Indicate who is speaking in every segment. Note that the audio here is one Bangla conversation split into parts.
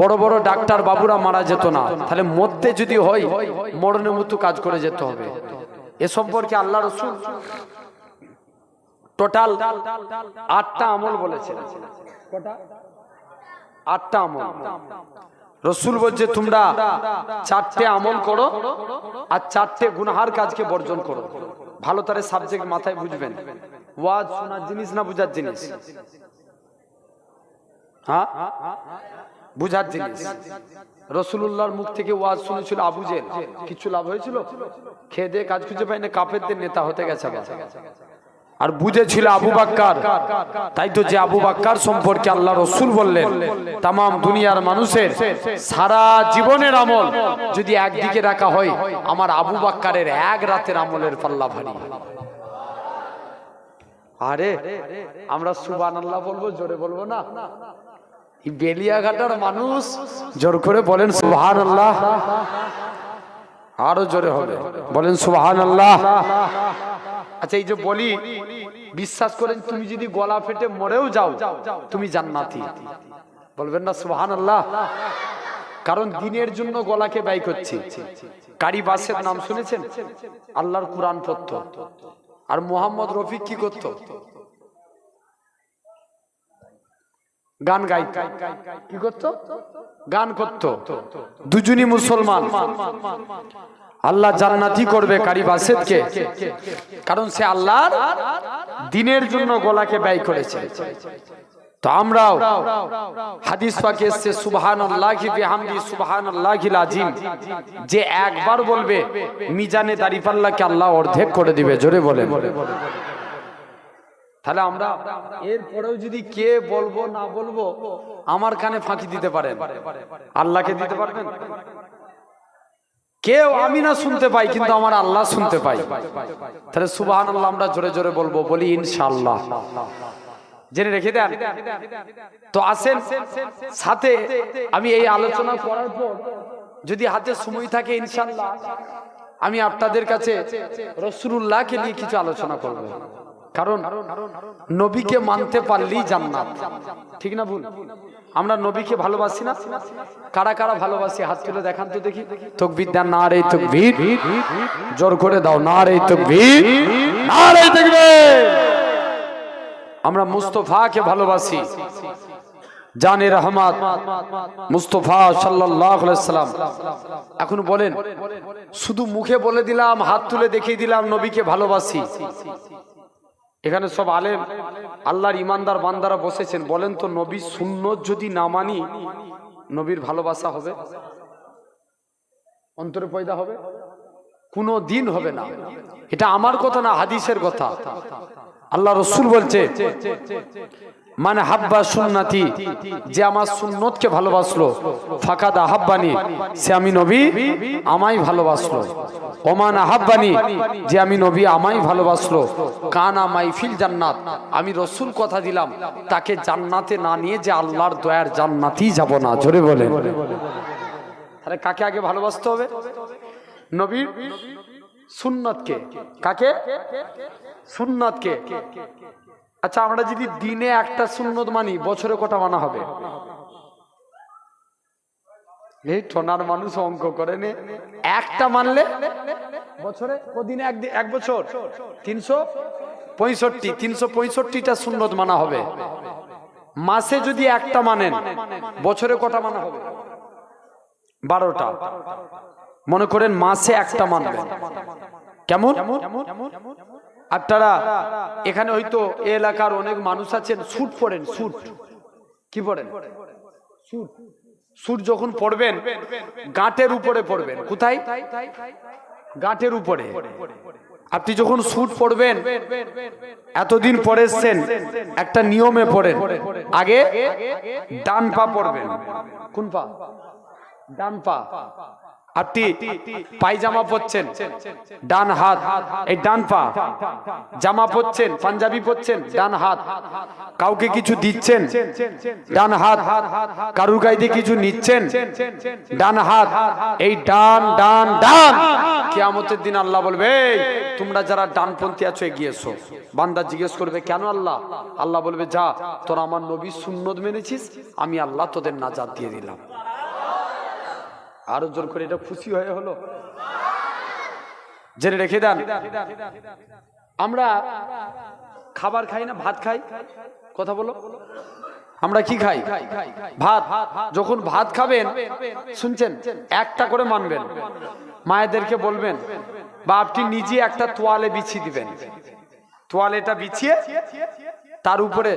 Speaker 1: বড় বড় ডাক্তার বাবুরা মারা যেত না। তাহলে মরতে যদি হয়, মরণের মতো কাজ করে যেতে হবে। এ সম্পর্কে আল্লাহ রসুল টোটাল আটটা আমল বলেছেন। কটা? আটটা আমল। রসুল বলছে, তোমরা চারটে আমল করো আর চারটে গুনাহার কাজকে বর্জন করো। ভালো তারে সাবজেক্ট মাথায় বুঝবেন। ওয়াজ শোনার জিনিস না বুঝার জিনিস? হ্যাঁ? বুঝার জিনিস। রসুল্লাহর মুখ থেকে ওয়াজ শুনেছিল আবু জেল। কিছু লাভ হয়েছিল? খেয়ে দিয়ে কাজ খুঁজে পাই না কাপেরদের নেতা হতে গেছে আর বুঝেছিল আবু বাক্কার। তাই তো যে আবু বাক্কার সম্পর্কে আল্লাহ রসুল বললেন তাম দুনিয়ার মানুষের সারা জীবনের আমল যদি একদিকে রাখা হয়, আমার আবু বাক্কারের এক রাতের আমলের পাল্লা ভারী। আরে, আমরা সুবান আল্লাহ বলব, জোরে বলব না? বেলিয়াঘাটার মানুষ জোর করে বলেন সুবহান আল্লাহ আরও জোরে হবে, বলেন সুবহান আল্লাহ আচ্ছা এই যে বলি, বিশ্বাস করেন, তুমি যদি গলা ফেটে মরেও যাও, তুমি জান্নাতি। বলবেন না সুবহান আল্লাহ কারণ দিনের জন্য গলাকে ব্যয় করছি। কারি বাসের নাম শুনেছেন? আল্লাহর কোরআন পড়তো আর মোহাম্মদ রফিক কি করত? গান গাই। কি করত? গান করত। দুজনই মুসলমান। আল্লাহ জান্নাতি করবে কারি বাসেদকে। কারণ সে আল্লাহর দিনের জন্য গলাকে ব্যয় করেছে। তো আমরাও হাদিস পাকে এসছে, সুবহানাল্লাহি বিহামদি সুবহানাল্লাহিল আজিম যে একবার বলবে, মিজানে দাড়িপাল্লাকে আল্লাহ অর্ধেক করে দিবে, জোরে বলেন। তাহলে আমরা এরপরেও যদি কে বলব, না বলব, আমার কানে ফাঁকি দিতে পারেন। আল্লাহকে দিতে পারবেন? কেউ আমি না শুনতে পাই, কিন্তু আমার আল্লাহ শুনতে পাই। তাহলে সুবাহান আল্লাহ আমরা জোরে জোরে বলব, বলি ইনশাআল্লাহ। জেনে রেখে দেন? তো আসেন, সাথে আমি এই আলোচনা করার পর যদি হাতে সময় থাকে ইনশাল্লাহ আমি আপনাদের কাছে রসুল্লাহকে নিয়ে কিছু আলোচনা করব। কারণ নবীকে মানতে পারলেই জান্নাত। ঠিক না ভুল? আমরা নবীকে ভালোবাসি না? কারা কারা ভালোবাসি? হাত তুলে দেখান তো দেখি। তকবির দেন, না রে তকবির। জোর করে দাও, না রে তকবির। না রে আমরা মুস্তফাকে ভালোবাসি। জানে রহমাত মুস্তফা সাল্লাম। এখন বলেন, শুধু মুখে বলে দিলাম, হাত তুলে দেখিয়ে দিলাম, নবীকে ভালোবাসি। এখানে সব আলেম আল্লাহর ইমানদার বান্দারা বসেছেন। বলেন তো, নবী শূন্য যদি না মানি, নবীর ভালোবাসা হবে? অন্তরে পয়দা হবে? কোনো দিন হবে না। এটা আমার কথা না, হাদিসের কথা। আল্লাহ রসুল বলছে মানে হাব্বা সুন্নাতি, যে আমার সুন্নতকে ভালোবাসলো, ফাকাদ আহাব্বানি, সে আমি নবী আমাই ভালোবাসলো। ওমান আহাব্বানি যে আমি নবী আমাই ভালোবাসলো। কানা মাইফিল জান্নাত, আমি রসুল কথা দিলাম, তাকে জান্নাতে না নিয়ে যে আল্লাহর দয়ার জান্নাতি যাব না, জোরে বলে তাহলে কাকে আগে ভালোবাসতে হবে? নবীর সুন্নতকে। কাকে? সুন্নতকে। আচ্ছা আমরা যদি দিনে একটা সুন্নত মানি, বছরে কটা মানা হবে? এই ঠোনার মানুষ অঙ্ক করে নে। একটা মানলে বছরে কদিনে? এক এক বছর? তিনশো পঁয়ষট্টি। তিনশো পঁয়ষট্টিটা সুন্নত মানা হবে। মাসে যদি একটা মানেন, বছরে কটা মানা হবে? বারোটা। মনে করেন মাসে একটা মানবেন। কেমন? আপনারা এখানে হয়তো এ এলাকার অনেক মানুষ আছেন, স্যুট পরেন, স্যুট। কি পরেন? স্যুট। স্যুট যখন পরবেন, গাঁটের উপরে পরবেন। কোথায়? গাঁটের উপরে। আপনি যখন স্যুট পরবেন, এতদিন পরে এসছেন, একটা নিয়মে পড়েন আগে ডান পা পরবেন। কোন পা? ডান পা। আপনি পায়জামা পরছেন, ডান হাত, এই ডান পা, জামা পরছেন, পাঞ্জাবি পরছেন, ডান হাত, কাউকে কিছু দিচ্ছেন, ডান হাত, কারুর গাইতে কিছু নিচ্ছেন, ডান হাত, এই ডান ডান ডান, কিয়ামতের দিন আল্লাহ বলবে তোমরা যারা ডানপন্থী আছো এগিয়েছো বান্দা জিজ্ঞেস করবে, কেন আল্লাহ? আল্লাহ বলবে, যা, তোরা আমার নবী সুন্নত মেনেছিস, আমি আল্লাহ তোদের নাজাত দিয়ে দিলাম। আরও জোর করে এটা খুশি হয়ে হলো। জেনে রেখে দেন। আমরা খাবার খাই না, ভাত খাই? কথা বলো। আমরা কি খাই? ভাত। যখন ভাত খাবেন, শুনছেন? একটা করে মানবেন। মায়েদেরকে বলবেন বা আপনি নিজে একটা তোয়ালে বিছিয়ে দিবেন। তোয়ালেটা বিছিয়ে তার উপরে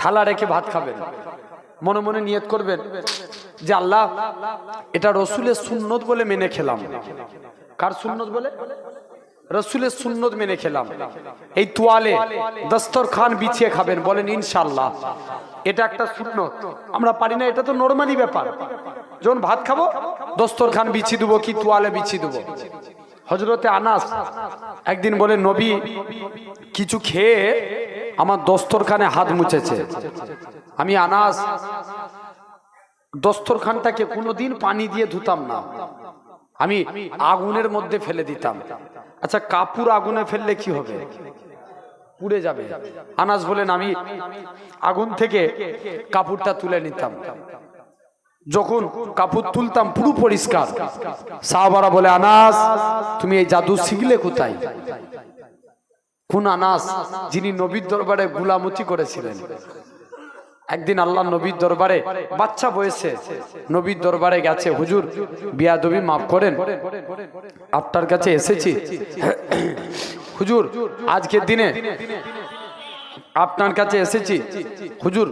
Speaker 1: থালা রেখে ভাত খাবেন। মনে মনে নিয়ত করবেন যে আল্লাহ, এটা রসুলের সুন্নত বলে মেনে খেলাম। কার সুন্নত বলে? রসুলের সুন্নত মেনে খেলাম। এই তোয়ালে দস্তর খান বিছিয়ে খাবেন, বলেন ইনশাল্লাহ এটা একটা সুন্নত। আমরা পারি না, এটা তো নর্মালি ব্যাপার। যখন ভাত খাব দস্তর খান বিছিয়ে দেবো কি, তোয়ালে বিছিয়ে দেবো? হজরতে আনাস একদিন বলে, নবী, কিছু খেয়ে আমার দস্তরখানে হাত মুছেছে। আমি আনাস, দস্তরখানটাকে কোনোদিন পানি দিয়ে ধুতাম না। আমি আগুনের মধ্যে ফেলে দিতাম। আচ্ছা কাপুর আগুনে ফেললে কি হবে? পুড়ে যাবে। আনাস বলেন, আমি আগুন থেকে কাপড়টা তুলে নিতাম। যখন কাপড় তুলতাম, পুরো পরিষ্কার। সাহাবারা বলে, আনাস, তুমি এই জাদু শিখলে কোথায়? কোন আনাস, যিনি নবীর দরবারে গুলামতি করেছিলেন। একদিন আল্লাহ নবীর দরবারে বাচ্চা বয়সে নবীর দরবারে গেছে, হুজুর, বিয়াদবি মাফ করেন। আপনার কাছে এসেছি। হুজুর আজকের দিনে আপনার কাছে এসেছি। হুজুর,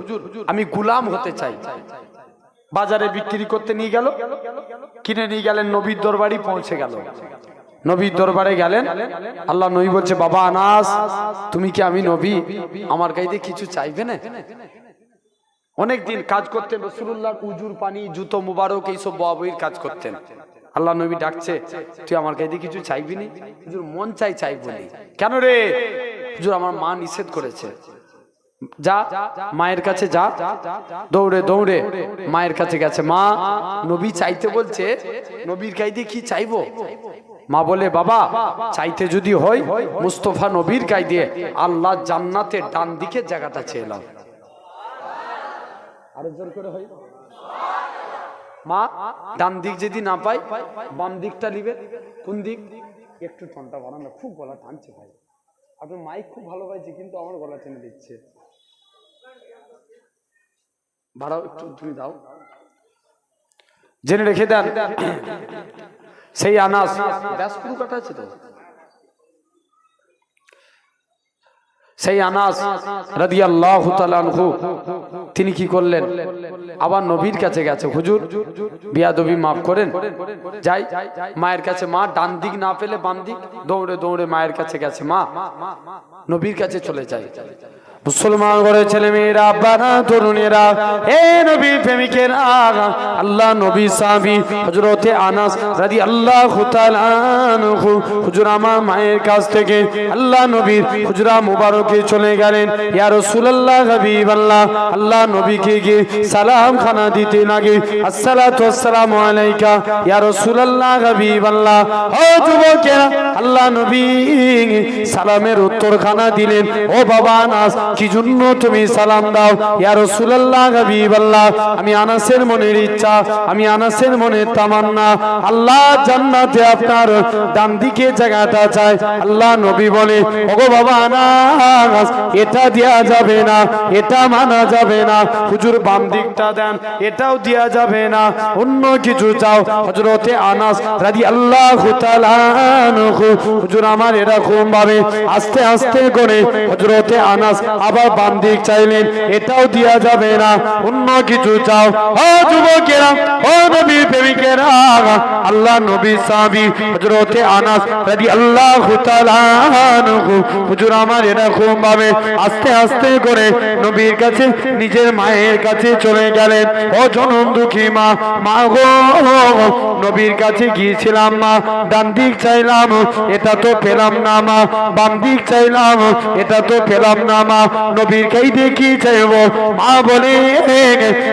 Speaker 1: আমি গুলাম হতে চাই। বাজারে বিক্রি করতে নিয়ে গেল, কিনে নিয়ে গেলেন, নবীর দরবারই পৌঁছে গেল। নবীর দরবারে গেলেন, আল্লাহ নবী বলছে, বাবা আনাস, তুমি কি আমি নবী? আমার গাইতে কিছু চাইবে না? অনেক দিন কাজ করতেন রসুল্লাহ উজুর পানি, জুতো মুবারক, এইসব বাবুর কাজ করতেন। আল্লাহ নবী ডাকছে, তুই আমার কাছে কিছু চাইবি নি? হুজুর, মন চাই চাইব নি। কেন রে? হুজুর, আমার মা নিষেধ করেছে। যা, মায়ের কাছে যা। দৌড়ে দৌড়ে। মায়ের কাছে গেছে। মা, নবী চাইতে বলছে, নবীর কাইদে কি চাইব? মা বলে, বাবা, চাইতে যদি হয়, মুস্তফা নবীর কাইদে আল্লাহ জান্নাতের ডান দিকে জায়গাটা চেয়ে আরও জোর করে হয়। মা ডান দিক যদি না পাই বাম দিকটা নিবে। কোন দিক? একটু ঠনটা বাড়ানো খুব গলা টানছে ভাই। আপনার মাইক খুব ভালো পাইছে কিন্তু আমার গলা টেনে দিচ্ছে। ভাড়াও একটু তুমি দাও। জেনে রেখে দেন সেই আনাস ব্যাস পুরো কাটা আছে তো? সেই আনাস রাহু তিনি কি করলেন? আবার নবীর কাছে গেছে। হুজুর, বিয়াদবি মাফ করেন। যাই, মায়ের কাছে মা, ডান দিক না পেলে বান দিক, দৌড়ে দৌড়ে মায়ের কাছে গেছে মা। নবীর কাছে চলে যায়। মুসলমান করে ছেলে মেয়েরা আব্বারা তরুণেরা, এ নবী প্রেমিকেরা আল্লাহ নবী সাহাবী হযরতে আনাস রাদিয়াল্লাহু তাআলা আনহু, হুজুর আমার মায়ের কাছ থেকে আল্লাহ নবীর হুজরা মুবারকে চলে গেলেন। ইয়া রাসূলুল্লাহ, হাবিবাল্লাহ, আল্লাহ নবীকে গিয়ে সালাম খানা দিতে লাগে। আসসালাতু আসসালামু আলাইকা, ইয়া রাসূলুল্লাহ, হাবিবাল্লাহ। ও যুবকেরা, আল্লাহ নবী সালামের উত্তর খানা দিলেন। ও বাবা আনাস কি জন্য তুমি সালাম দাও? ইয়া রাসূলুল্লাহ, হাবিবাল্লাহ। আমি আনাসের মনের ইচ্ছা, আমি আনাসের মনের তামান্না। আল্লাহ জান্নাতে আপনার ডান দিকে জায়গাটা চাই আল্লাহ নবী বলে, ওগো বাবা আনাস, এটা দেয়া যাবে না, এটা মানা যাবে না। হুজুর বাম দিকটা দেন, এটাও দেয়া যাবে না। অন্য কিছু চাও। হযরতে আনাস রাদিয়াল্লাহু তাআলা হুজুর আমার এরকম ভাবে আস্তে আস্তে করে। হযরতে আনাস
Speaker 2: আবার বাম দিক চাইলেন, এটাও দেওয়া যাবে না। অন্য কিছু চাও। ও যুবকেরা, ও নবীর প্রেমিকেরা, আল্লাহ নবী সাহাবী হযরতে আনাস রাদিয়াল্লাহু তাআলা হুজুর আমার এরকম ভাবে আস্তে আস্তে করে নবীর কাছে, নিজের মায়ের কাছে চলে গেলেন। ও জনম দুঃখী মা মা গো, নবীর কাছে গিয়েছিলাম মা ডান দিক চাইলাম, এটা তো পেলাম না মা বাম দিক চাইলাম, এটা তো পেলাম না মা। নবীর কাই দেখি চাইব? মা বলে,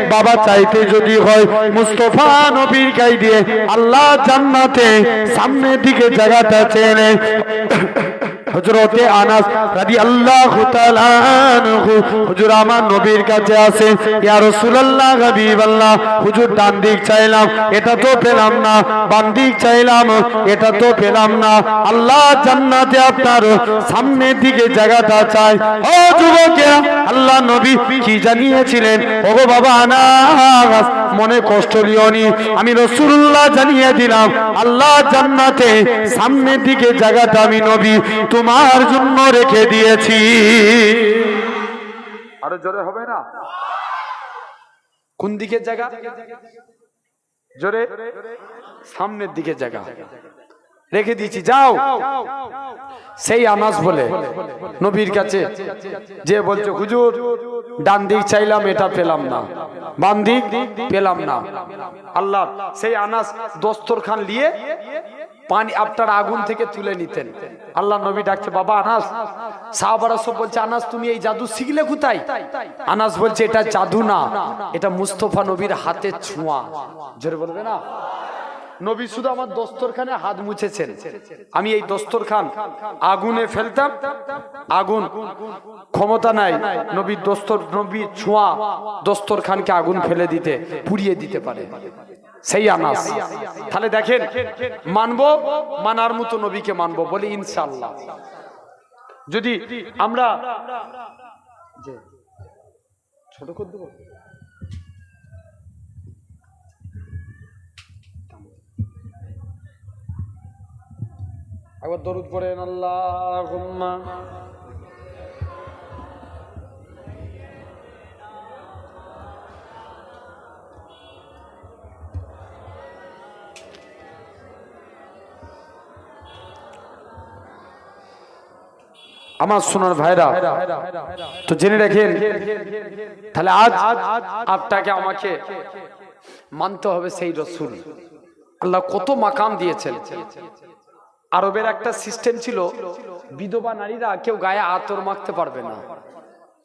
Speaker 2: বাবা চাইতে যদি হয় মুস্তফা নবীর কাই দিয়ে? আল্লাহ জান্নাতে সামনের দিকে জায়গাটা চেনে হজরতে আনাস রাদি আল্লাহ হুজুর আমার নবীর কাছে আসে, ইয়া রাসূলুল্লাহ, হাবিবাল্লাহ, হুজুর ডান দিক চাইলাম, এটা তো পেলাম না, বাম দিক চাইলাম, এটা তো পেলাম না, আল্লাহ জান্নাতে আপনার সামনের দিকে জায়গাটা চাই ও যুবকেরা, আল্লাহ নবী কি জানিয়েছিলেন? ওগো বাবা আনাস, মনে কষ্ট লিওনি আমি রসুল্লাহ জানিয়ে দিলাম, আল্লাহ জান্নাতে সামনের দিকে জায়গাটা আমি নবী তোমার জন্য রেখে দিয়েছি।
Speaker 1: আরও জোরে হবে না? কোন দিকের জায়গা? জোরে? সামনের দিকের জায়গা। রেখে দিয়েছি, যাও। সেই আনাস বলে, নবীর কাছে যে বলছে, হুজুর, ডান দিক চাইলাম, এটা পেলাম না। বাম দিক পেলাম না। আল্লাহ সেই আনাস দস্তর খান নিয়ে পানি আপনার আগুন থেকে তুলে নিতেন। আল্লাহ নবী ডাকছে, বাবা আনাস, সাহাবারা বলছে, আনাস, তুমি এই জাদু শিখলে কোথায়? আনাস বলছে, এটা জাদু না, এটা মুস্তফা নবীর হাতে ছোঁয়া। জোরে বলবে না? নবী শুধু আমার দস্তরখানে হাত মুছেছেন। আমি এই দস্তরখান আগুনে ফেলতাম, আগুন ক্ষমতা নাই নবীর দস্তর, নবী ছোঁয়া দস্তরখানকে আগুন ফেলে দিতে, পুড়িয়ে দিতে পারে। সেই আনাস। তাহলে দেখেন, মানবো, মানার মতো নবীকে মানবো বলি ইনশাল্লাহ যদি আমরা ছোট করে একবার দরুদ পড়েন আল্লাহ আমার সোনার ভাইরা, তো জেনে রাখেন, তাহলে আজ আপনাকে আমাকে মানতে হবে সেই রসুল। আল্লাহ কত মাকাম দিয়েছেন। আরবের একটা সিস্টেম ছিল, বিধবা নারীরা কেউ গায়ে আতর মাখতে পারবে না।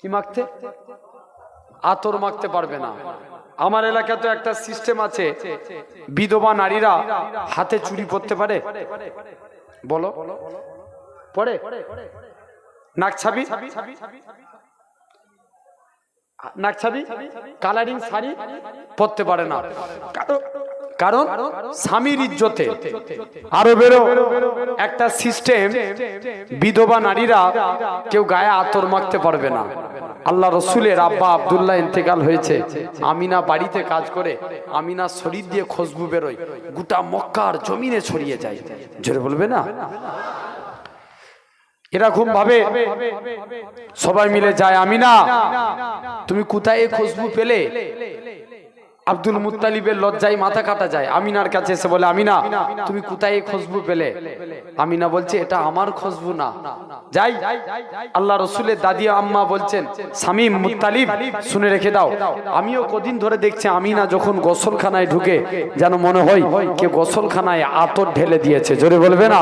Speaker 1: কি মাখতে? আতর মাখতে পারবে না। আমার এলাকায় তো একটা সিস্টেম আছে, বিধবা নারীরা হাতে চুরি পরতে পারে। বলো? পরে? কালারিং শাড়ি পরতে পারে না। কারণ- কারণ স্বামীর ইজ্জতে আরবেরও একটা সিস্টেম বিধবা নারীরা কেউ গায়ে আতর মাখতে পারবে না। আল্লাহ রসুলের আব্বা আবদুল্লাহ ইন্তেকাল হয়েছে। আমিনা বাড়িতে কাজ করে, আমিনা শরীর দিয়ে খুশবু বেরোয়, গোটা মক্কার জমিনে ছড়িয়ে যায়। জোরে বলবে না? এরকম ভাবে সবাই মিলে যায় আমি না তুমি কোথায় খুশবু পেলে? আব্দুল মুত্তালিবের লজ্জায় মাথা কাটা যায়, আমিনার কাছে এসে বলে, আমিনা, তুমি কোথায় খুশবু পেলে? আমিনা বলছে, এটা আমার খুশবু না। যাই, আল্লাহ রসুলের দাদি আম্মা বলছেন, সামিম মুত্তালিব, শুনে রেখে দাও। আমিও কদিন ধরে দেখছি আমিনা যখন গোসলখানায় ঢুকে, যেন মনে হয় কে গোসলখানায় আতর ঢেলে দিয়েছে। জোরে বলবে না?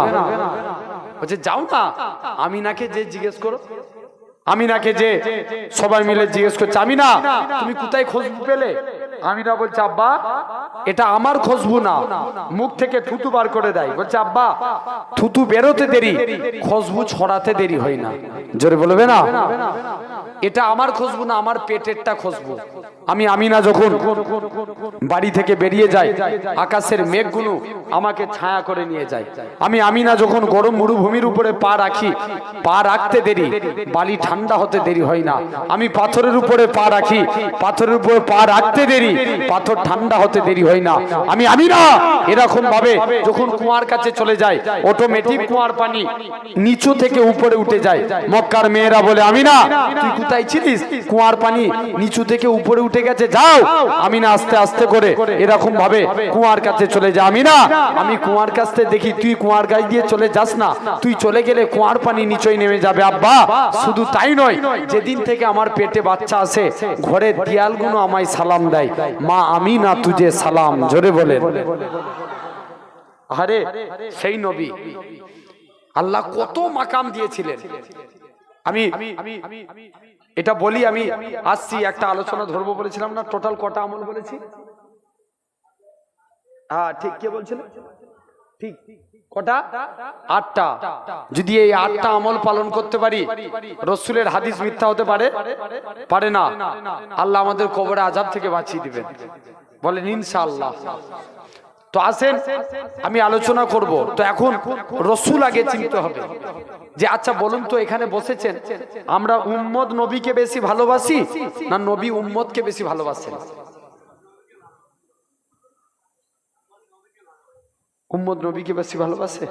Speaker 1: বলছে, যাও না আমিনাকে যে জিজ্ঞেস করো আমিনাকে যে সবাই মিলে জিজ্ঞেস করছে আমিনা তুমি কোথায় খুশবু পেলে? আমিনা বলছে, আব্বা, এটা আমার খুশবু না, মুখ থেকে থুতু বার করে দেয়। বলছে, আব্বা, থুতু বেরোতে দেরি, খুশবু ছড়াতে দেরি হয় না। জোরে বলবে না? এটা আমার খুশবু না, আমার পেটেরটা খুশবু। আমি আমিনা যখন বাড়ি থেকে বেরিয়ে যাই, আকাশের মেঘগুলো আমাকে ছায়া করে নিয়ে যায়। আমি আমিনা যখন গরম মরুভূমির উপরে পা রাখি, পা রাখতে দেরি, বালি ঠান্ডা হতে দেরি হয় না। আমি পাথরের উপরে পা রাখি, পাথরের উপরে পা রাখতে দেরি, পাথর ঠান্ডা হতে দেরি হয় না। আমি আমিনা! এরকম ভাবে যখন কুয়ার কাছে চলে যায় অটোমেটিক কুয়ার পানি নিচু থেকে উপরে উঠে যায়। মক্কার মেয়েরা বলে আমিনা তুই কোথায় ছিলিস? কুয়ার পানি নিচু থেকে উপরে উঠে গেছে যাও। আমি না আস্তে আস্তে করে এরকম ভাবে কুয়ার কাছে চলে যা আমি না আমি কুয়ার কাছে দেখি তুই কুয়ার গাছ দিয়ে চলে যাস না। তুই চলে গেলে কুয়ার পানি নিচই নেমে যাবে। আব্বা শুধু তাই নয় যেদিন থেকে আমার পেটে বাচ্চা আছে ঘরের দিয়ালগুলো আমায় সালাম দেয়। মা আমি না তুঝে সালাম। জোরে বলেন। আরে সেই নবী। আল্লাহ কত মাকাম দিয়েছিলেন। আমি এটা বলি আমি, আসছি, একটা আলোচনা ধরবো বলেছিলাম না টোটাল কটা আমল বলেছি? হ্যাঁ ঠিক, কে বলছিল? ঠিক, কটা? আটটা। যদি এই আটটা আমল পালন করতে পারি, রসুলের হাদিস মিথ্যা হতে পারে? পারে না। আল্লাহ আমাদের কবরে আজাব থেকে বাঁচিয়ে দিবেন। বলেন, ইনশাআল্লাহ। তো আসেন, আমি আলোচনা করব। তো এখন রসুল আগে চিনতে হবে যে আচ্ছা বলুন তো, এখানে বসেছেন। আমরা উম্মদ নবীকে বেশি ভালোবাসি না নবী উম্মদকে বেশি ভালোবাসেন? উম্মদ নবীকে বেশি ভালোবাসে?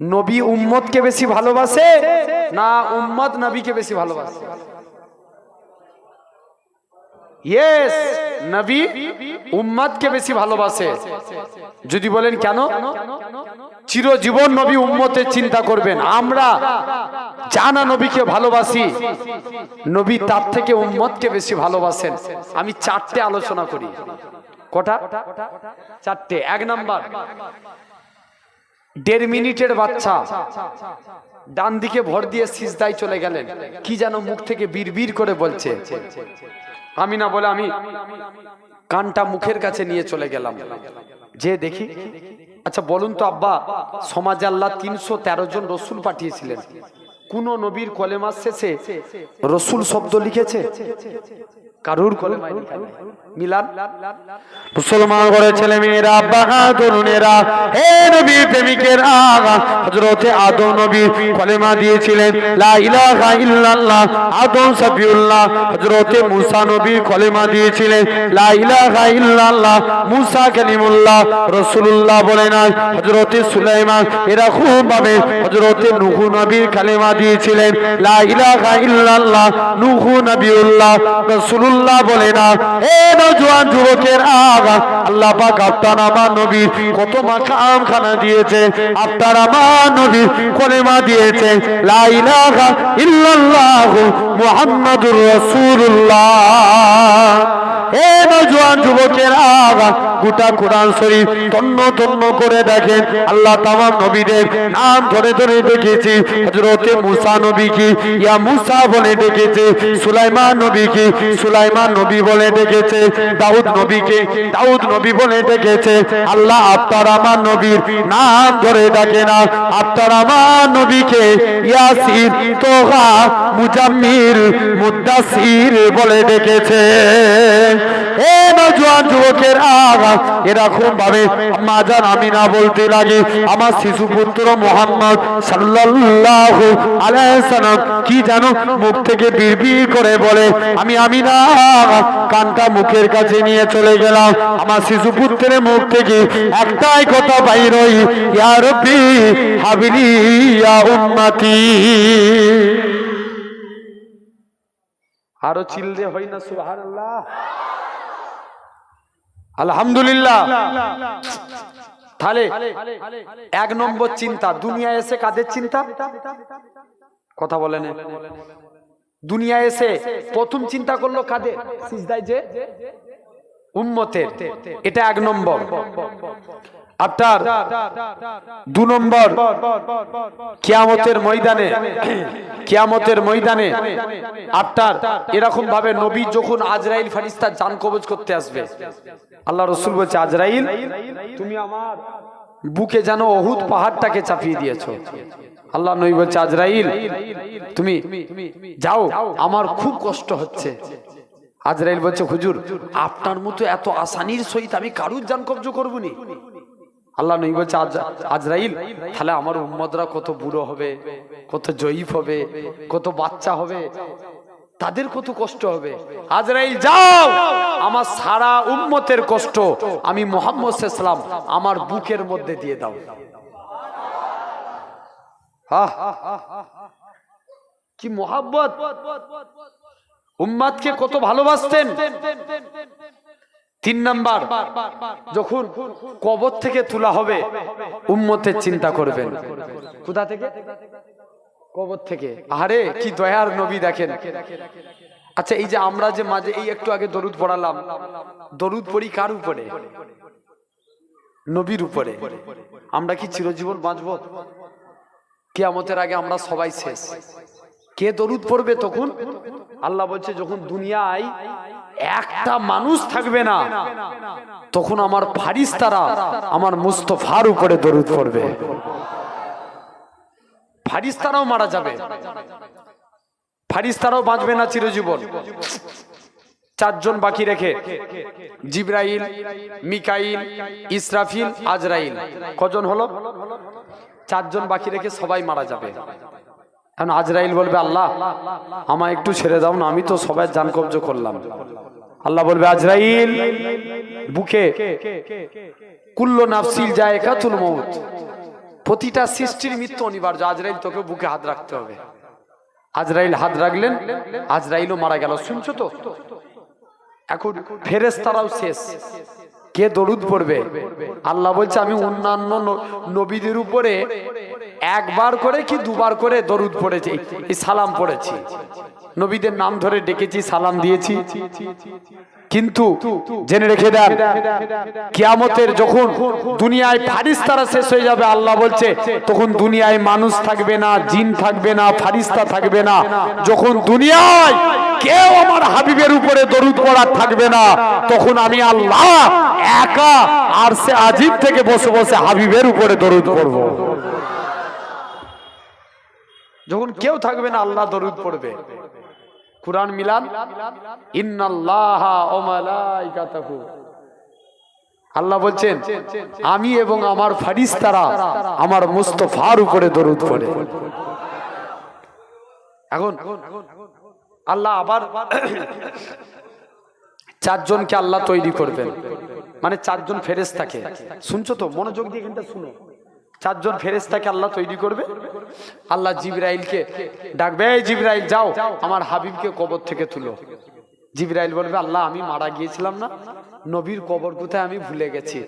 Speaker 1: নবী উম্মদকে বেশি ভালোবাসে না উম্মদ নবীকে বেশি ভালোবাসে? ইয়েস নবী উম্মতকে বেশি ভালোবাসে। যদি বলেন কেন? চিরজীবন নবী উম্মতের চিন্তা করবেন। আমরা জানা নবীকে ভালোবাসি। নবী তার থেকে উম্মতকে বেশি ভালোবাসেন। আমি চারটে আলোচনা করি। কটা? চারটে। এক নাম্বার, দেড় মিনিটের বাচ্চা ডান দিকে ভর দিয়ে সিজদায় চলে গেলেন। কি যেন মুখ থেকে বীর করে বলছে। আমি না বলে আমি কানটা মুখের কাছে নিয়ে চলে গেলাম। যে দেখি আচ্ছা বলুন তো আব্বা, সমাজ আল্লাহ তিনশো তেরো জন রসুল পাঠিয়েছিলেন। কোন নবীর কলেমার শেষে রসুল শব্দ লিখেছে? কারুর কলেমায় মিলান
Speaker 2: মুসলমান করে ছেলে মেয়েরা বাহাদুরেরা হে নবী প্রেমিকেরা হযরতে আদম নবী কলেমা দিয়েছিলেন, লা ইলাহা ইল্লাল্লাহ, আদম সাফিউল্লাহ। হযরতে মুসা নবী কলেমা দিয়েছিলেন, লা ইলাহা ইল্লাল্লাহ, মুসা কালিমুল্লাহ, রাসূলুল্লাহ বলেন হযরতে সুলাইমান, এরা খুব ভাবে হযরতে নূহ নবীর কালেমা দিয়েছিলেন, লা ইলাহা ইল্লাল্লাহ, নূহ নবিউল্লাহ, রাসূলুল্লাহ বলেন হে নওজোয়ান যুবকের আগা। আল্লাহ পাক আপনার আমার নবীর কত মাকাম খানা দিয়েছে। আপনার আমার নবীর কলেমা দিয়েছে। লা ইলাহা ইল্লাল্লাহু মুহাম্মাদুর রাসূলুল্লাহ। হে নওজোয়ান যুবকের গোটা শরীফ তন্ন তন্ন করে দেখেন। আল্লাহ তামাম নবীদের নাম ধরে ধরে ডেকেছি। হযরতে মুসা ইয়া মুসা বলে ডেকেছে, সুলাইমান নবীকে, সুলাইমান নবী বলে ডেকেছে, দাউদ নবীকে, দাউদ নবী বলে ডেকেছে। আল্লাহ আপনার আমার নবীর নাম ধরে ডাকে না আপনার আমার নবীকে ইয়াসিন তোহা মুজাম্মির মুদাসির বলে ডেকেছে। এ যুবকের আমি না বলতে লাগে, আমার শিশু পুত্র সাল্লাল্লাহু কি জানো মুখ থেকে বিড়বিড় করে বলে, আমি আমি না, কানটা মুখের কাছে নিয়ে চলে গেলাম, আমার শিশু পুত্রের মুখ থেকে একটাই কথা বাইর হই, ইয়া রব্বি হাবিলি
Speaker 1: আরও চিল্লে হয় না সুবহানাল্লাহ। আলহামদুলিল্লাহ। তাহলে এক নম্বর চিন্তা দুনিয়া এসে কাদের চিন্তা? কথা বলেন দুনিয়া এসে প্রথম চিন্তা করল কাদের? সিজদায় যে উম্মতের। এটা এক নম্বর। আপনার দু নম্বর কিয়ামতের ময়দানে কিয়ামতের ময়দানে আপনার এরকম ভাবে নবী যখন আজরাইল ফারিস্তার জান কবজ করতে আসবে। আল্লাহ রসুল বলছে, আজরাইল, তুমি আমার বুকে যেন অহুদ পাহাড়টাকে চাপিয়ে দিয়েছ। আল্লাহ নবী বলছে, আজরাইল, তুমি, যাও, আমার খুব কষ্ট হচ্ছে। আজরাইল বলছে, হুজুর, আপনার মতো এত আসানির সহিত আমি কারুর জান কবজ করবনি আল্লাহ নবী বলছে আজরাইল, তাহলে আমার উম্মদরা কত বুড়ো হবে, কত জয়ীফ হবে, কত বাচ্চা হবে, তাদের কত কষ্ট হবে? আজরাইল, যাও! আমার সারা উম্মতের কষ্ট আমি মোহাম্মদ সাল্লাম আমার বুকের মধ্যে দিয়ে দাও। কি মোহাব্বত! উম্মাদকে কত ভালোবাসতেন। তিন নাম্বার, যখন কবর থেকে তোলা হবে, উম্মতের চিন্তা করবেন। কোথা থেকে? কবর থেকে। আরে কি দয়ার নবী দেখেন। আচ্ছা এই যে আমরা যে মাঝে, এই একটু আগে দরুদ পড়ালাম। দরুদ পড়ি কার উপরে? নবীর উপরে। আমরা কি চিরজীবন বাঁচব? কেয়ামতের আগে আমরা সবাই শেষ। কে দরুদ পড়বে তখন? আল্লাহ বলছে, যখন দুনিয়ায় একটা মানুষ থাকবে না, তখন আমার ফারিস্তারা আমার মুস্তফার উপরে দরুদ পড়বে। ফারিস্তারাও মারা যাবে। ফারিস্তারাও বাঁচবে না চিরজীবন। চারজন বাকি রেখে, জিব্রাইল, মিকাইল, ইসরাফিল, আজরাইল। কজন হলো? চারজন বাকি রেখে সবাই মারা যাবে। এখন আজরাইল বলবে, আল্লাহ, আমায় একটু ছেড়ে দাও না, আমি তো সবাই জান কবজ করলাম। আল্লাহ বলবে, আজরাইল, বুকে কুল্ল নাফসিল যায় কাতুল মৌত প্রতিটা সৃষ্টির মৃত্যু অনিবার্য, আজরাইল তোকে বুকে হাত রাখতে হবে। আজরাইল হাত রাখলেন, আজরাইলও মারা গেল, শুনছো তো? এখন ফেরেস্তারাও শেষ। কে দরুদ পড়বে? আল্লাহ বলছে, আমি অন্যান্য নবীদের উপরে একবার করে কি দুবার করে দরুদ পড়েছি? সালাম পড়েছি। নবীদের নাম ধরে ডেকেছি, সালাম দিয়েছি। কিন্তু জেনে রেখে দেন, কিয়ামতের যখন দুনিয়ায় ফারিস্তারা শেষ হয়ে যাবে, আল্লাহ বলছে, তখন দুনিয়ায় মানুষ থাকবে না, জিন থাকবে না, ফারিস্তা থাকবে না। যখন দুনিয়ায় কেউ আমার হাবিবের উপরে দরুদ পড়ার থাকবে না, তখন আমি আল্লাহ একা আর সে আজিব থেকে বসে বসে হাবিবের উপরে দরুদ পড়ব। যখন কেউ থাকবে না আল্লাহ দরুদ পড়বে। কুরআন মিলান আল্লাহ বলছেন আমি এবং আমার ফারিস্তারা আমার মুস্তফার উপরে দরুদ পড়ে। এখন আল্লাহ আবার চারজনকে আল্লাহ তৈরি করবেন। মানে চারজন ফেরেস্তাকে শুনছো তো? মনোযোগ দিয়ে এখানটা শুনো। চারজন ফেরেস্তাকে আল্লাহ তৈরি করবে। আল্লাহ জিবরাইলকে ডাকবে, এই জিবরাইল, যাও, আমার হাবিবকে কবর থেকে তুলো। জিবরাইল বলবে, আল্লাহ, আমি মারা গিয়েছিলাম না, নবীর কবর কোথায় আমি ভুলে গেছি।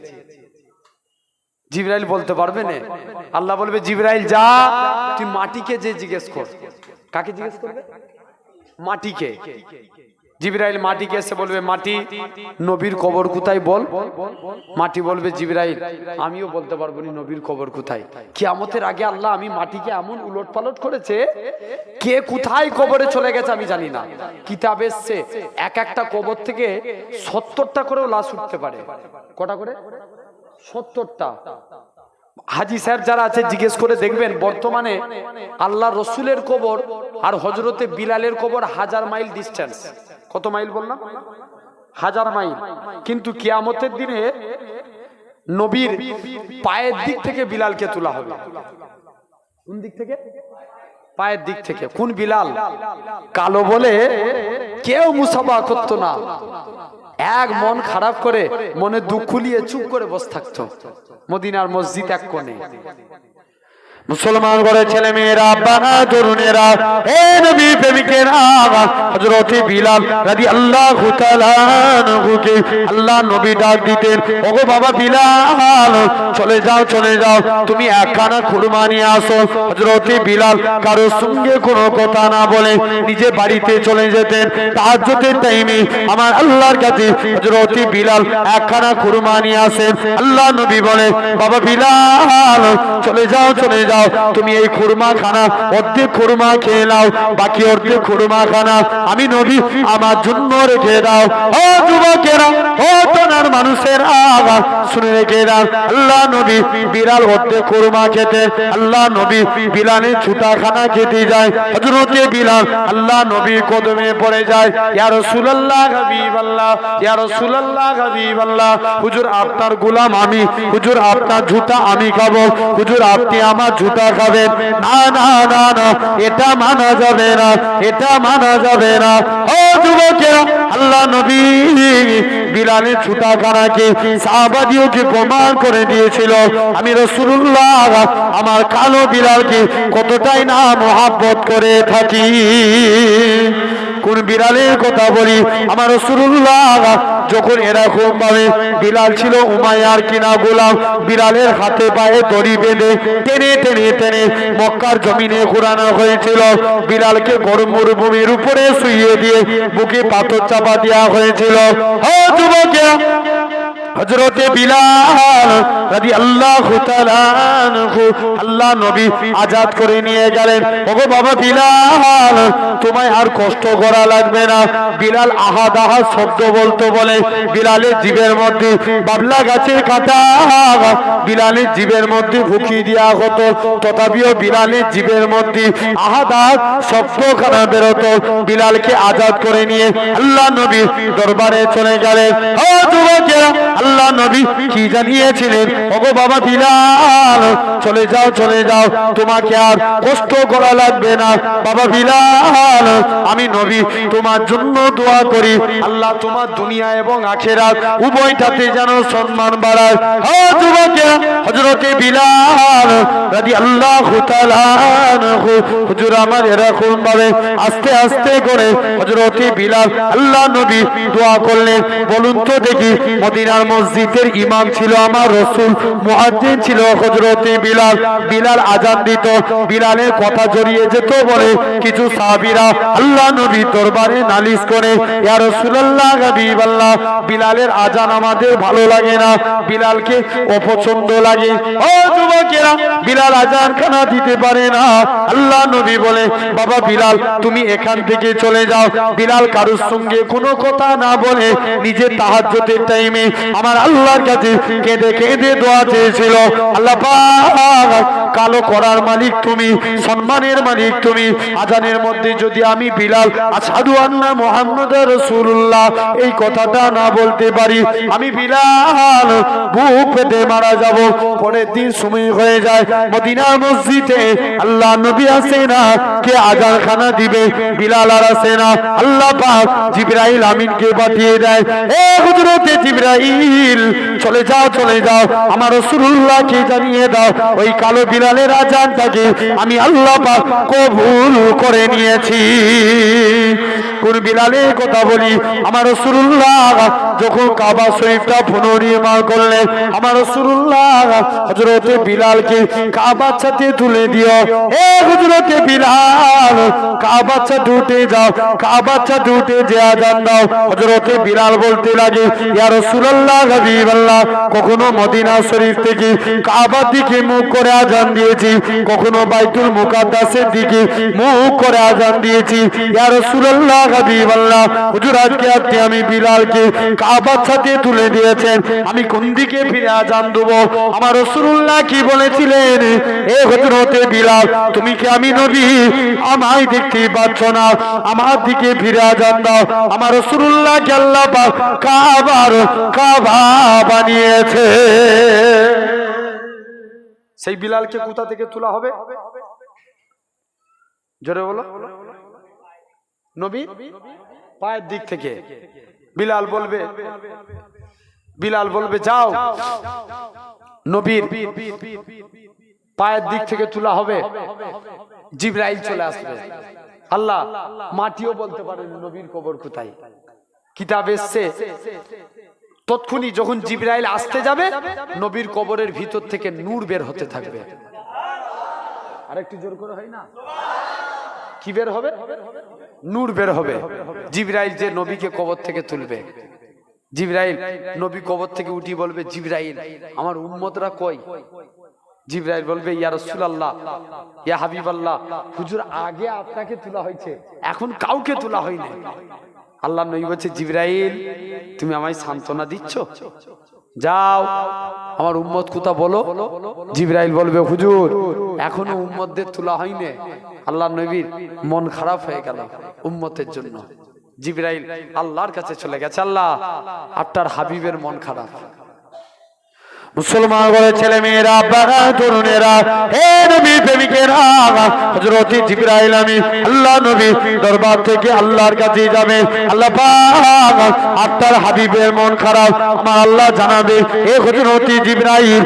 Speaker 1: জিবরাইল বলতে পারবে না। আল্লাহ বলবে, জিবরাইল, যা, তুই মাটিকে যে জিজ্ঞেস কর। কাকে জিজ্ঞেস করবে? মাটিকে। জিবরাইল মাটিকে এসে বলবে? মাটি নবীর কবর কোথায় বল? মাটি বলবে, জিবরাইল, আমিও বলতে পারব না নবীর কবর কোথায়। কিয়ামতের আগে আল্লাহ আমি মাটিকে এমন উলট পালট করেছে, কে কোথায় কবরে চলে গেছে আমি জানি না। কিতাব এসছে, এক একটা কবর থেকে সত্তরটা করেও লাশ উঠতে পারে। কটা করে? সত্তরটা। হাজি সাহেব যারা আছে, জিজ্ঞেস করে দেখবেন, বর্তমানে আল্লাহ রসুলের কবর আর হজরতে বিলালের কবর হাজার মাইল ডিস্টেন্স কত মাইল বললাম? হাজার মাইল। কিন্তু কিয়ামতের দিনে নবীর পায়ের দিক থেকে বিলালকে তোলা হবে। কোন দিক থেকে? পায়ের দিক থেকে। কোন বিলাল? কালো বলে কেউ মুসাফা করতো না। এক মন খারাপ করে মনে দুঃখ নিয়ে চুপ করে বসে থাকতো। মদিনার মসজিদ এক কোণে।
Speaker 2: মুসলমান করে ছেলে মেয়েরা বানা তরুণেরা, এ নবী প্রেমিকেরা হযরতে বিলাল রাদিয়াল্লাহু তাআলা আনহুকে আল্লাহ নবী ডাক দিতেন, ওগো বাবা বিলাল, চলে যাও চলে যাও, তুমি একখানা খুরমা নিয়ে আসো। হযরতে বিলাল কারও সঙ্গে কোনো কথা না বলে নিজে বাড়িতে চলে যেতেন। তাহাজ্জুদের টাইমে আমার আল্লাহর কাছে হযরতে বিলাল একখানা খুরমা নিয়ে আসেন। আল্লাহ নবী বলে, বাবা বিলাল, চলে যাও চলে যাও। যাও তুমি এই খুরমা খানা অর্ধেক খুরমা খেয়ে নাও, বাকি অর্ধেক খুরমা খানা আমি নবী, আমার জন্য রেখে দাও। ও যুবকেরা, ও তোনার মানুষের আগা শুনে রেখে দাও। আল্লাহ নবী বিড়াল অর্ধেক খুরমা খেতে, আল্লাহ নবী বিলালের ছুটা খানা খেতে যায়। হজরতে বিলাল, আল্লাহ নবী কদমে পড়ে যায়। ইয়া রাসূলুল্লাহ, হাবিবাল্লাহ, ইয়া রাসূলুল্লাহ, হাবিবাল্লাহ, হুজুর আপনার গোলাম আমি, হুজুর আপনার জুতা আমি খাব, হুজুর আপনি আমার জুতা খাবেন না না না না, এটা মানা যাবে না, এটা মানা যাবে না। ও যুবকেরা, আল্লাহ নবী বিলালের ছুটা খানাকে সাহাবাদিওকে প্রমাণ করে দিয়েছিল। আমি রসুল্লাহ আমার কালো বিলালকে কতটাই না মহাব্বত করে থাকি। কোন বিড়ালের কথা বলি? আমার রসুল্লাহ যখন এরকম ভাবে বিড়াল ছিল উমায়ার কিনা গোলাম বিড়ালের হাতে পায়ে দড়ি বেঁধে টেনে টেনে টেনে মক্কার জমিনে ঘুরানো হয়েছিল। বিড়ালকে গরম মরুভূমির উপরে শুইয়ে দিয়ে বুকে পাথর চাপা দেওয়া হয়েছিল। হজরতে বিলাল রাদি আল্লাহ আল্লাহ নবী আজাদ করে নিয়ে গেলেন। ওগো বাবা বিলাল, তোমায় আর কষ্ট করা লাগবে না। বিলাল আহাদ আহাদ শব্দ বলতো বলে, বিলালের জীবের মধ্যে বাবলা গাছের কাটা। বিলালের জীবের মধ্যে ফুকি দেওয়া হতো, তথাপিও বিলালের জীবের মধ্যে আহাদ আহাদ শব্দ খানা বেরোতো। বিলালকে আজাদ করে নিয়ে আল্লাহ নবী দরবারে চলে গেলেন। আল্লাহ নবী কি জানিয়েছিলেন? ওগো বাবা বিলাল, চলে যাও চলে যাও, তোমাকে আর কষ্ট করা লাগবে না। বাবা বিলাল, আমি নবী, তোমার জন্য দোয়া করি। আল্লাহ তোমার দুনিয়া এবং আখেরাত উভয়টাতে যেন সম্মান বাড়ায়। হযরতে বিলাল রাদি আল্লাহ হুজুর আমার এরকম ভাবে আস্তে আস্তে করে হযরতে বিলাল, আল্লাহ নবী দোয়া করলেন। বলুন তো দেখি, মদিনার মসজিদের ইমাম ছিল আমার রসুল মুয়াজ্জিন ছিল হযরতে বিলাল। বিলাল আজান দিত, বিলালের কথা জড়িয়ে যেত বলে কিছু সাহাবীরা আল্লাহ নবী দরবারে নালিশ করে, ইয়া রাসূলুল্লাহ, হাবিবাল্লাহ, বিলালের আজান আমাদের ভালো লাগে না, বিলালকে অপছন্দ লাগে। ও যুবকেরা, বিলাল আজান খানা দিতে পারে না। আল্লাহ নবী বলে, বাবা বিলাল, তুমি এখান থেকে চলে যাও। বিলাল কারোর সঙ্গে কোনো কথা না বলে নিজে তাহাজ্জুদের টাইমে আমার আল্লাহর কাছে কেঁদে কেঁদে দোয়া চেয়েছিল। আল্লাহ কালো করার মালিক তুমি, সম্মানের মালিক তুমি। আজানের মধ্যে যদি আমি বিলাল আসাদু আন্না মোহাম্মদ রসুল্লাহ এই কথাটা না বলতে পারি, আমি বিলাল, বুক পেতে মারা যাব। পরের দিন সময় হয়ে যায়, মদিনা মসজিদে আল্লাহ নবী আসে না, কে আজান খানা দিবে, বিলাল আর আসে না। আল্লাহ পাক জিব্রাইল আমিনকে পাঠিয়ে দেয়, এ হুজরতে জিব্রাইল চলে যাও চলে যাও। আমার রাসূলুল্লাহকে জানিয়ে দাও, ওই কালো বিলালের আজানটাকে আমি আল্লাহ কবুল করে নিয়েছি। কোন বিলালের কথা বলি, আমার রাসূলুল্লাহ যখন কাবা শরীফটা পুনর্নির্মাণ করলেন, আমার রাসূলুল্লাহ হযরতে বিলালকে কাবার সাথে তুলে দিও। এ হযরতে বিলাল, কাবার সাথে উঠে যাও, কাবার সাথে উঠে যে আজান দাও। হযরতে বিলাল বলতে লাগে, ইয়া কখনো মদিনা শরীফ থেকে দিকে মুখ করে আজান দিয়েছি, কখনো বাইতুল মুকাদ্দাসের দিকে মুখ করে আজান দিয়েছি। রাসূলুল্লাহ হাবিবাল্লাহ হুজুর, আজকে আমি বিলালকে কাবার সাথে তুলে দিয়েছেন, আমি কোন দিকে ফিরে আজান দেব? আমার কি বলেছিলেন? এ বিলাল, তুমি কি আমি নবী? আমায় দেখতে পাচ্ছ না, আমার দিকে ফিরে আজান দাও। আমার রাসূলুল্লাহ কে আল্লাহ কাবার কাবা বানিয়েছে।
Speaker 1: সেই বিলালকে কোথা থেকে তোলা হবে? জোরে বলো। নবী, পায়ের দিক থেকে। বিলাল বলবে বিলাল বলবে, যাও। নবীর পায়ের দিক থেকে তোলা হবে। জিব্রাইল চলে আসবে। আল্লাহ মাটিও বলতে পারেন নবীর কবর কোথায়। কিতাব এসছে। তৎক্ষুনি যখন জিব্রাইল আসতে যাবে নবীর কবরের ভিতর থেকে নূর বের হতে থাকবে। আরেকটু জোর করে হয় না? কি বের হবে? নূর বের হবে। জিব্রাইল যে নবীকে কবর থেকে তুলবে। জিব্রাইল নবী কবর থেকে উঠি বলবে জিব্রাইল আমার উম্মতরা কই? জিব্রাইল বলবে ইয়া রাসূলুল্লাহ ইয়া হাবিবাল্লাহ হুজুর আগে আপনাকে তোলা হয়েছে এখন কাউকে তোলা হয়নি আল্লাহ নবী বলছে, জিব্রাইল, তুমি আমায় সান্ত্বনা দিচ্ছ? যাও, আমার উম্মত কোথা বলো? জিব্রাইল বলবে, হুজুর, এখনও উম্মতদের তোলা হয়নি। আল্লাহ নবীর মন খারাপ হয়ে গেল উম্মতের জন্য। জিব্রাইল আল্লাহর কাছে চলে গেছে, আল্লাহ আপনার হাবিবের মন খারাপ।
Speaker 2: মুসলমান বলে ছেলে মেয়েরা বাগা তরুণেরা, হে নবী প্রেমিকেরা, হযরত জিবরাইল আমি, আল্লাহ নবী দরবার থেকে আল্লাহর কাছে যাবে। আল্লাহ পাক হাবিবের মন খারাপ, আমার আল্লাহ জানাবে এ হযরত জিবরাইল।